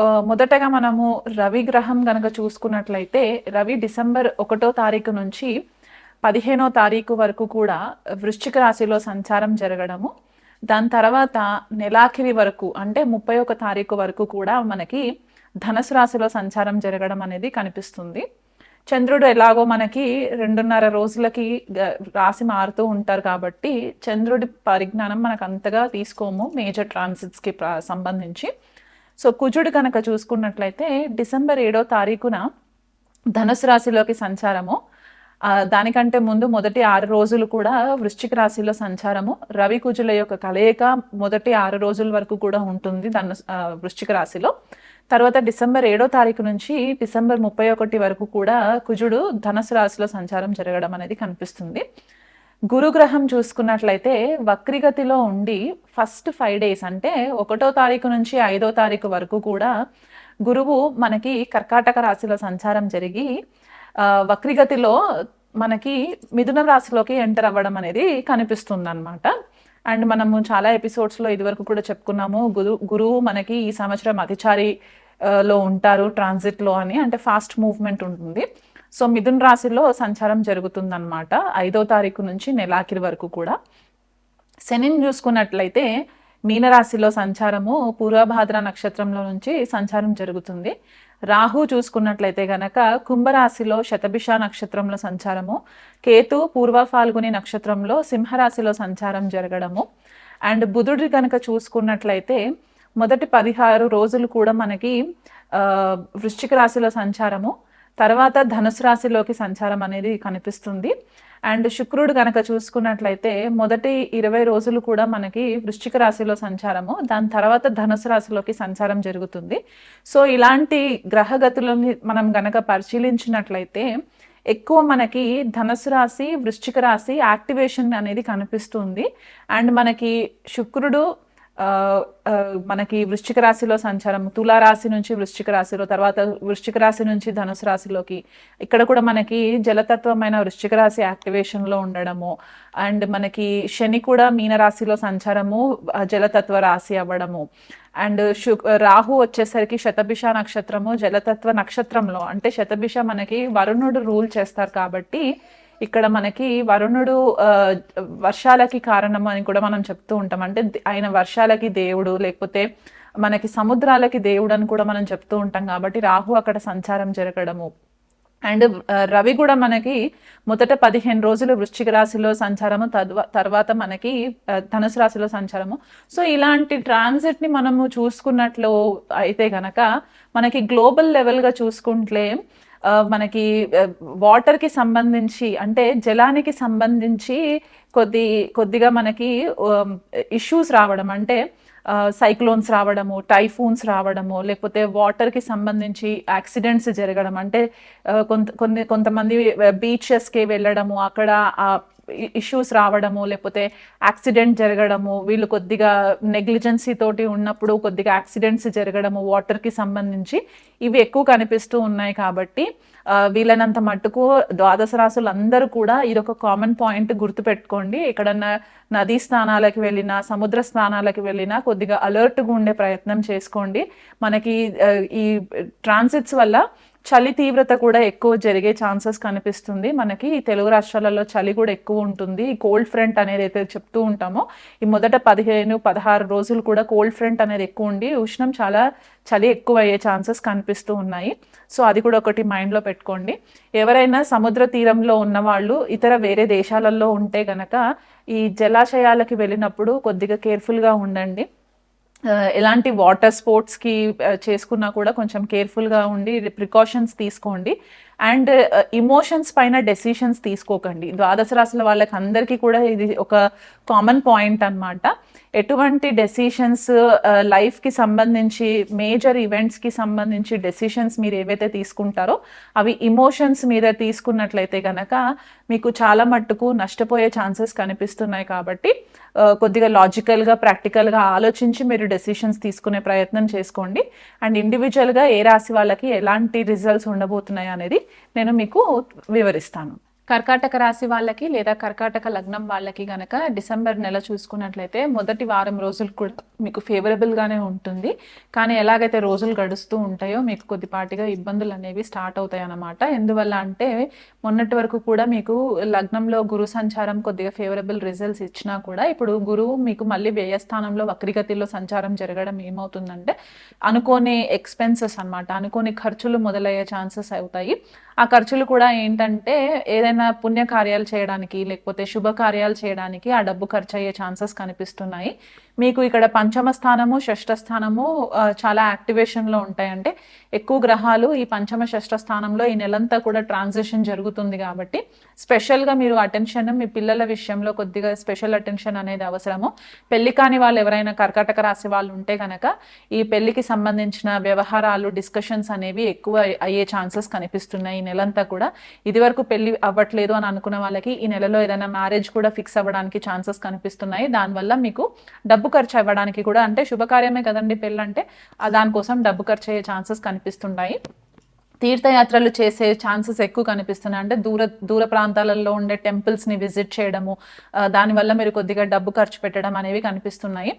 మొదటగా మనము రవి గ్రహం గనక చూసుకున్నట్లయితే రవి డిసెంబర్ ఒకటో తారీఖు నుంచి పదిహేనో తారీఖు వరకు కూడా వృశ్చిక రాశిలో సంచారం జరగడము. దాని తర్వాత నెలాఖిరి వరకు అంటే ముప్పై ఒక తారీఖు వరకు కూడా మనకి ధనుసు రాశిలో సంచారం జరగడం అనేది కనిపిస్తుంది. చంద్రుడు ఎలాగో మనకి రెండున్నర రోజులకి రాశి మారుతూ ఉంటారు కాబట్టి చంద్రుడి పరిజ్ఞానం మనకు అంతగా తీసుకోము మేజర్ ట్రాన్సిట్స్కి ప్ర- సంబంధించి. సో కుజుడు కనుక చూసుకున్నట్లయితే డిసెంబర్ ఏడో తారీఖున ధనుసు రాశిలోకి సంచారము. దానికంటే ముందు మొదటి ఆరు రోజులు కూడా వృశ్చిక రాశిలో సంచారము. రవి కుజుల యొక్క కలయిక మొదటి ఆరు రోజుల వరకు కూడా ఉంటుంది ధను వృశ్చిక రాశిలో. తర్వాత డిసెంబర్ ఏడో తారీఖు నుంచి డిసెంబర్ ముప్పై ఒకటి వరకు కూడా కుజుడు ధనుసు రాశిలో సంచారం జరగడం అనేది కనిపిస్తుంది. గురుగ్రహం చూసుకున్నట్లయితే వక్రిగతిలో ఉండి ఫస్ట్ ఫైవ్ డేస్ అంటే ఒకటో తారీఖు నుంచి ఐదో తారీఖు వరకు కూడా గురువు మనకి కర్కాటక రాశిలో సంచారం జరిగి వక్రిగతిలో మనకి మిథున రాశిలోకి ఎంటర్ అవ్వడం అనేది కనిపిస్తుంది అనమాట అండ్ మనము చాలా ఎపిసోడ్స్లో ఇదివరకు కూడా చెప్పుకున్నాము గురు గురువు మనకి ఈ సంవత్సరం అతిచారి లో ఉంటారు ట్రాన్సిట్లో అని. అంటే ఫాస్ట్ మూవ్మెంట్ ఉంటుంది. సో మిథున్ రాశిలో సంచారం జరుగుతుందన్నమాట. ఐదో తారీఖు నుంచి నెలాఖరి వరకు కూడా. శనిని చూసుకున్నట్లయితే మీనరాశిలో సంచారము పూర్వభాద్ర నక్షత్రంలో నుంచి సంచారం జరుగుతుంది. రాహు చూసుకున్నట్లయితే గనక కుంభరాశిలో శతభిష నక్షత్రంలో సంచారము. కేతు పూర్వ ఫాల్గుని నక్షత్రంలో సింహరాశిలో సంచారం జరగడము. అండ్ బుధుడి కనుక చూసుకున్నట్లయితే మొదటి పదిహారు రోజులు కూడా మనకి వృశ్చిక రాశిలో సంచారము. తర్వాత ధనుసు రాశిలోకి సంచారం అనేది కనిపిస్తుంది. అండ్ శుక్రుడు కనుక చూసుకున్నట్లయితే మొదటి ఇరవై రోజులు కూడా మనకి వృశ్చిక రాశిలో సంచారము. దాని తర్వాత ధనుసు రాశిలోకి సంచారం జరుగుతుంది. సో ఇలాంటి గ్రహగతులని మనం గనక పరిశీలించినట్లయితే ఎక్కువ మనకి ధనుసు రాశి వృశ్చిక రాశి యాక్టివేషన్ అనేది కనిపిస్తుంది. అండ్ మనకి శుక్రుడు మనకి వృశ్చిక రాశిలో సంచారం తులా రాశి నుంచి వృశ్చిక రాశిలో తర్వాత వృశ్చిక రాశి నుంచి ధనుసు రాశిలోకి ఇక్కడ కూడా మనకి జలతత్వమైన వృశ్చిక రాశి యాక్టివేషన్లో ఉండడము అండ్ మనకి శని కూడా మీన రాశిలో సంచారము జలతత్వ రాశి అవ్వడము అండ్ శు రాహు వచ్చేసరికి శతభిష నక్షత్రము జలతత్వ నక్షత్రంలో అంటే శతభిష మనకి వరుణుడు రూల్ చేస్తారు కాబట్టి ఇక్కడ మనకి వరుణుడు వర్షాలకి కారణం అని కూడా మనం చెప్తూ ఉంటాం. అంటే ఆయన వర్షాలకి దేవుడు లేకపోతే మనకి సముద్రాలకి దేవుడు అని కూడా మనం చెప్తూ ఉంటాం కాబట్టి రాహు అక్కడ సంచారం జరగడము. అండ్ రవి కూడా మనకి మొదట పదిహేను రోజులు వృశ్చిక రాశిలో సంచారము తద్వ తర్వాత మనకి ధనుసు రాశిలో సంచారము. సో ఇలాంటి ట్రాన్సిట్ని మనము చూసుకున్నట్లు అయితే గనక మనకి గ్లోబల్ లెవెల్గా చూసుకుంటే మనకి వాటర్కి సంబంధించి అంటే జలానికి సంబంధించి కొద్ది కొద్దిగా మనకి ఇష్యూస్ రావడం అంటే సైక్లోన్స్ రావడము టైఫూన్స్ రావడము లేకపోతే వాటర్కి సంబంధించి యాక్సిడెంట్స్ జరగడం అంటే కొంత కొన్ని కొంతమంది బీచెస్కి వెళ్ళడము అక్కడ ఇష్యూస్ రావడము లేకపోతే యాక్సిడెంట్ జరగడము వీళ్ళు కొద్దిగా నెగ్లిజెన్సీ తోటి ఉన్నప్పుడు కొద్దిగా యాక్సిడెంట్స్ జరగడము వాటర్కి సంబంధించి ఇవి ఎక్కువ కనిపిస్తూ ఉన్నాయి కాబట్టి వీళ్ళనంత వీలైనంత మట్టుకు ద్వాదశ రాసులు అందరూ కూడా ఇది ఒక కామన్ పాయింట్ గుర్తుపెట్టుకోండి. ఎక్కడన్నా నదీ స్థానాలకు వెళ్ళినా సముద్ర స్థానాలకు వెళ్ళినా కొద్దిగా అలర్ట్గా ఉండే ప్రయత్నం చేసుకోండి. మనకి ఈ ట్రాన్సిట్స్ వల్ల చలి తీవ్రత కూడా ఎక్కువ జరిగే ఛాన్సెస్ కనిపిస్తుంది. మనకి ఈ తెలుగు రాష్ట్రాలలో చలి కూడా ఎక్కువ ఉంటుంది. ఈ కోల్డ్ ఫ్రంట్ అనేది అయితే చెప్తూ ఉంటామో. ఈ మొదట పదిహేను పదహారు రోజులు కూడా కోల్డ్ ఫ్రంట్ అనేది ఎక్కువ ఉండి ఉష్ణం చాలా చలి ఎక్కువ అయ్యే ఛాన్సెస్ కనిపిస్తూ ఉన్నాయి. సో అది కూడా ఒకటి మైండ్లో పెట్టుకోండి. ఎవరైనా సముద్ర తీరంలో ఉన్న వాళ్ళు ఇతర వేరే దేశాలలో ఉంటే గనక ఈ జలాశయాలకి వెళ్ళినప్పుడు కొద్దిగా కేర్ఫుల్గా ఉండండి. ఎలాంటి వాటర్ స్పోర్ట్స్కి చేసుకున్నా కూడా కొంచెం కేర్ఫుల్గా ఉండి ప్రికాషన్స్ తీసుకోండి. అండ్ uh, ఇమోషన్స్ పైన డెసిషన్స్ తీసుకోకండి. ద్వాదశ రాశుల వాళ్ళకి అందరికీ కూడా ఇది ఒక కామన్ పాయింట్ అన్నమాట. ఎటువంటి డెసిషన్స్ లైఫ్కి uh, సంబంధించి మేజర్ ఈవెంట్స్కి సంబంధించి డెసిషన్స్ మీరు ఏవైతే తీసుకుంటారో అవి ఇమోషన్స్ మీద తీసుకున్నట్లయితే కనుక మీకు చాలా మట్టుకు నష్టపోయే ఛాన్సెస్ కనిపిస్తున్నాయి కాబట్టి uh, కొద్దిగా లాజికల్గా ప్రాక్టికల్గా ఆలోచించి మీరు డెసిషన్స్ తీసుకునే ప్రయత్నం చేసుకోండి. అండ్ ఇండివిజువల్గా ఏ రాశి వాళ్ళకి ఎలాంటి రిజల్ట్స్ ఉండబోతున్నాయి అనేది నేను మీకు వివరిస్తాను. కర్కాటక రాశి వాళ్ళకి లేదా కర్కాటక లగ్నం వాళ్ళకి గనక డిసెంబర్ నెల చూసుకున్నట్లయితే మొదటి వారం రోజులు కూడా మీకు ఫేవరబుల్గానే ఉంటుంది. కానీ ఎలాగైతే రోజులు గడుస్తూ ఉంటాయో మీకు కొద్దిపాటిగా ఇబ్బందులు అనేవి స్టార్ట్ అవుతాయి అన్నమాట. ఎందువల్ల అంటే మొన్నటి వరకు కూడా మీకు లగ్నంలో గురు సంచారం కొద్దిగా ఫేవరబుల్ రిజల్ట్స్ ఇచ్చినా కూడా ఇప్పుడు గురువు మీకు మళ్ళీ వ్యయస్థానంలో వక్రిగతిలో సంచారం జరగడం ఏమవుతుందంటే అనుకోని ఎక్స్పెన్సెస్ అన్నమాట. అనుకోని ఖర్చులు మొదలయ్యే ఛాన్సెస్ అవుతాయి. ఆ ఖర్చులు కూడా ఏంటంటే ఏదైనా పుణ్యకార్యాలు చేయడానికి లేకపోతే శుభకార్యాలు చేయడానికి ఆ డబ్బు ఖర్చు అయ్యే ఛాన్సెస్ కనిపిస్తున్నాయి. మీకు ఇక్కడ పంచమ స్థానము షష్ఠ స్థానము చాలా యాక్టివేషన్లో ఉంటాయి అంటే ఎక్కువ గ్రహాలు ఈ పంచమ షష్ఠ స్థానంలో ఈ నెలంతా కూడా ట్రాన్సిషన్ జరుగుతుంది కాబట్టి స్పెషల్గా మీరు అటెన్షన్ మీ పిల్లల విషయంలో కొద్దిగా స్పెషల్ అటెన్షన్ అనేది అవసరము. పెళ్ళి కాని వాళ్ళు ఎవరైనా కర్కాటక రాశి వాళ్ళు ఉంటే కనుక ఈ పెళ్ళికి సంబంధించిన వ్యవహారాలు డిస్కషన్స్ అనేవి ఎక్కువ అయ్యే ఛాన్సెస్ కనిపిస్తున్నాయి ఈ నెలంతా కూడా. ఇదివరకు పెళ్ళి అవ్వట్లేదు అని అనుకున్న వాళ్ళకి ఈ నెలలో ఏదైనా మ్యారేజ్ కూడా ఫిక్స్ అవ్వడానికి ఛాన్సెస్ కనిపిస్తున్నాయి. దానివల్ల మీకు డబ్బు ఖర్చు అవ్వడానికి కూడా అంటే శుభకార్యమే కదండి పెళ్ళంటే దానికోసం డబ్బు ఖర్చు అయ్యే ఛాన్సెస్ కనిపిస్తున్నాయి తీర్థయాత్రలు చేసే ఛాన్సెస్ ఎక్కువ కనిపిస్తున్నాయి. అంటే దూర దూర ప్రాంతాలలో ఉండే టెంపుల్స్ని విజిట్ చేయడము దానివల్ల మీరు కొద్దిగా డబ్బు ఖర్చు పెట్టడం అనేవి కనిపిస్తున్నాయి.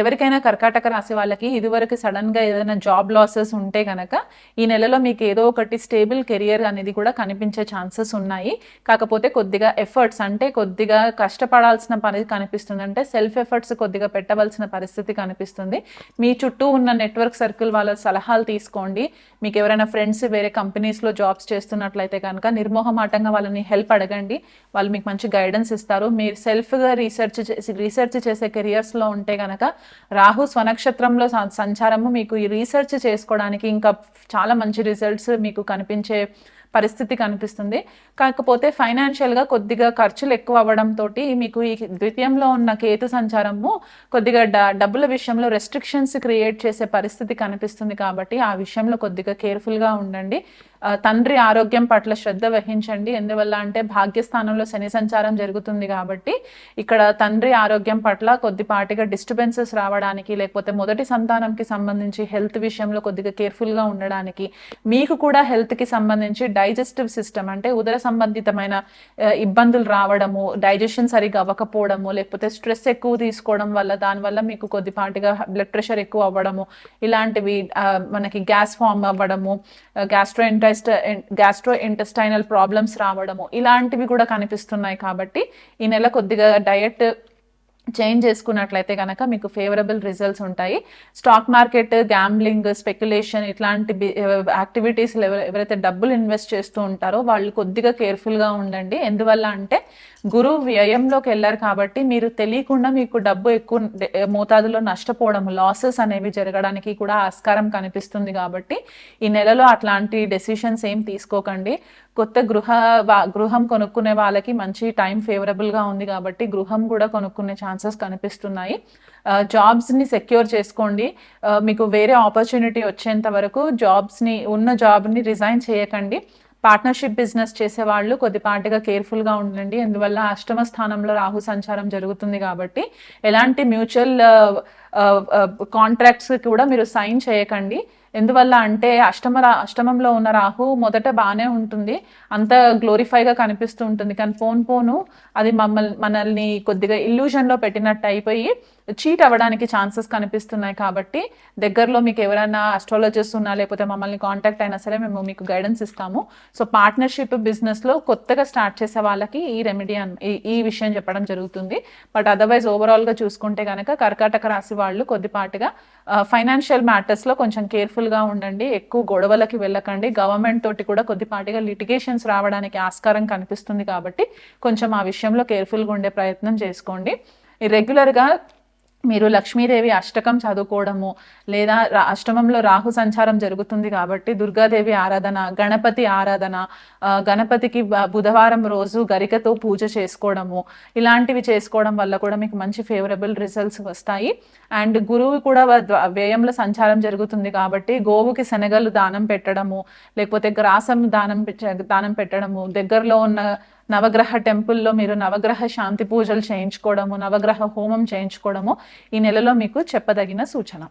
ఎవరికైనా కర్కాటక రాశి వాళ్ళకి ఇదివరకు సడన్గా ఏదైనా జాబ్ లాసెస్ ఉంటే కనుక ఈ నెలలో మీకు ఏదో ఒకటి స్టేబుల్ కెరియర్ అనేది కూడా కనిపించే ఛాన్సెస్ ఉన్నాయి. కాకపోతే కొద్దిగా ఎఫర్ట్స్ అంటే కొద్దిగా కష్టపడాల్సిన పని కనిపిస్తుంది. అంటే సెల్ఫ్ ఎఫర్ట్స్ కొద్దిగా పెట్టవలసిన పరిస్థితి కనిపిస్తుంది. మీ చుట్టూ ఉన్న నెట్వర్క్ సర్కిల్ వాళ్ళ సలహాలు తీసుకోండి. మీకు ఎవరైనా ఫ్రెండ్స్ వేరే కంపెనీస్లో జాబ్స్ చేస్తున్నట్లయితే కనుక నిర్మోహమాటంగా వాళ్ళని హెల్ప్ అడగండి. వాళ్ళు మీకు మంచి గైడెన్స్ ఇస్తారు. మీరు సెల్ఫ్గా రీసెర్చ్ చేసి రీసెర్చ్ చేసే కెరియర్స్లో ఉంటే కనుక రాహు స్వనక్షత్రంలో సంచారము మీకు ఈ రీసెర్చ్ చేసుకోవడానికి ఇంకా చాలా మంచి రిజల్ట్స్ మీకు కనిపించే పరిస్థితి కనిపిస్తుంది. కాకపోతే ఫైనాన్షియల్గా కొద్దిగా ఖర్చులు ఎక్కువ అవ్వడంతో మీకు ఈ ద్వితీయంలో ఉన్న కేతు సంచారము కొద్దిగా డ- డబ్బుల విషయంలో రెస్ట్రిక్షన్స్ క్రియేట్ చేసే పరిస్థితి కనిపిస్తుంది కాబట్టి ఆ విషయంలో కొద్దిగా కేర్ఫుల్గా ఉండండి. తండ్రి ఆరోగ్యం పట్ల శ్రద్ధ వహించండి. ఎందువల్ల అంటే భాగ్యస్థానంలో శని సంచారం జరుగుతుంది కాబట్టి ఇక్కడ తండ్రి ఆరోగ్యం పట్ల కొద్దిపాటిగా డిస్టర్బెన్సెస్ రావడానికి లేకపోతే మొదటి సంతానంకి సంబంధించి హెల్త్ విషయంలో కొద్దిగా కేర్ఫుల్గా ఉండడానికి మీకు కూడా హెల్త్కి సంబంధించి డైజెస్టివ్ సిస్టమ్ అంటే ఉదర సంబంధితమైన ఇబ్బందులు రావడము డైజెషన్ సరిగా అవ్వకపోవడము లేకపోతే స్ట్రెస్ ఎక్కువ తీసుకోవడం వల్ల దానివల్ల మీకు కొద్దిపాటిగా బ్లడ్ ప్రెషర్ ఎక్కువ అవ్వడము ఇలాంటివి మనకి గ్యాస్ ఫామ్ అవ్వడము గ్యాస్ట్రో గ్యాస్ట్రో ఇంటెస్టైనల్ ప్రాబ్లమ్స్ రావడము ఇలాంటివి కూడా కనిపిస్తున్నాయి కాబట్టి ఈ నెల కొద్దిగా డయట్ చేంజ్ చేసుకున్నట్లయితే కనుక మీకు ఫేవరబుల్ రిజల్ట్స్ ఉంటాయి. స్టాక్ మార్కెట్ గ్యాంబ్లింగ్ స్పెక్యులేషన్ ఇట్లాంటి యాక్టివిటీస్ ఎవరైతే డబ్బులు ఇన్వెస్ట్ చేస్తూ ఉంటారో వాళ్ళు కొద్దిగా కేర్ఫుల్గా ఉండండి. ఎందువల్ల అంటే గురువు వ్యయంలోకి వెళ్ళారు కాబట్టి మీరు తెలియకుండా మీకు డబ్బు ఎక్కువ మోతాదులో నష్టపోవడం లాసెస్ అనేవి జరగడానికి కూడా ఆస్కారం కనిపిస్తుంది కాబట్టి ఈ నెలలో అట్లాంటి డెసిషన్స్ ఏం తీసుకోకండి. కొత్త గృహ వా- గృహం కొనుక్కునే వాళ్ళకి మంచి టైం ఫేవరబుల్గా ఉంది కాబట్టి గృహం కూడా కొనుక్కునే ఛాన్సెస్ కనిపిస్తున్నాయి. జాబ్స్ని సెక్యూర్ చేసుకోండి. మీకు వేరే ఆపర్చునిటీ వచ్చేంత వరకు జాబ్స్ని ఉన్న జాబ్ని రిజైన్ చేయకండి. పార్ట్నర్షిప్ బిజినెస్ చేసే వాళ్ళు కొద్దిపాటిగా కేర్ఫుల్గా ఉండండి. అందువల్ల అష్టమ స్థానంలో రాహు సంచారం జరుగుతుంది కాబట్టి ఎలాంటి మ్యూచువల్ కాంట్రాక్ట్స్ కూడా మీరు సైన్ చేయకండి. ఎందువల్ల అంటే అష్టమ అష్టమంలో ఉన్న రాహు మొదట బాగానే ఉంటుంది. అంత గ్లోరిఫైగా కనిపిస్తూ ఉంటుంది. కానీ ఫోన్ పోను అది మమ్మల్ని మనల్ని కొద్దిగా ఇల్యూషన్లో పెట్టినట్టు అయిపోయి చీట్ అవ్వడానికి ఛాన్సెస్ కనిపిస్తున్నాయి కాబట్టి దగ్గరలో మీకు ఎవరైనా అస్ట్రాలజిస్ట్ ఉన్నా లేకపోతే మమ్మల్ని కాంటాక్ట్ అయినా సరే మేము మీకు గైడెన్స్ ఇస్తాము. సో పార్ట్నర్షిప్ బిజినెస్లో కొత్తగా స్టార్ట్ చేసే వాళ్ళకి ఈ రెమెడీ ఈ- ఈ విషయం చెప్పడం జరుగుతుంది. బట్ అదర్వైజ్ ఓవరాల్గా చూసుకుంటే కనుక కర్కాటక రాశి వాళ్ళు కొద్దిపాటిగా ఫైనాన్షియల్ మ్యాటర్స్లో కొంచెం కేర్ఫుల్గా ఉండండి. ఎక్కువ గొడవలకి వెళ్ళకండి. గవర్నమెంట్ తోటి కూడా కొద్దిపాటిగా లిటిగేషన్స్ రావడానికి ఆస్కారం కనిపిస్తుంది కాబట్టి కొంచెం ఆ విషయంలో కేర్ఫుల్గా ఉండే ప్రయత్నం చేసుకోండి. రెగ్యులర్గా మీరు లక్ష్మీదేవి అష్టకం చదువుకోవడము లేదా అష్టమంలో రాహు సంచారం జరుగుతుంది కాబట్టి దుర్గాదేవి ఆరాధన గణపతి ఆరాధన గణపతికి బుధవారం రోజు గరికతో పూజ చేసుకోవడము ఇలాంటివి చేసుకోవడం వల్ల కూడా మీకు మంచి ఫేవరబుల్ రిజల్ట్స్ వస్తాయి. అండ్ గురువు కూడా వ్యయంలో సంచారం జరుగుతుంది కాబట్టి గోవుకి శనగలు దానం పెట్టడము లేకపోతే గ్రాసం దానం దానం పెట్టడము దగ్గరలో ఉన్న నవగ్రహ టెంపుల్లో మీరు నవగ్రహ శాంతి పూజలు చేయించుకోవడము నవగ్రహ హోమం చేయించుకోవడము ఈ నెలలో మీకు చెప్పదగిన సూచన.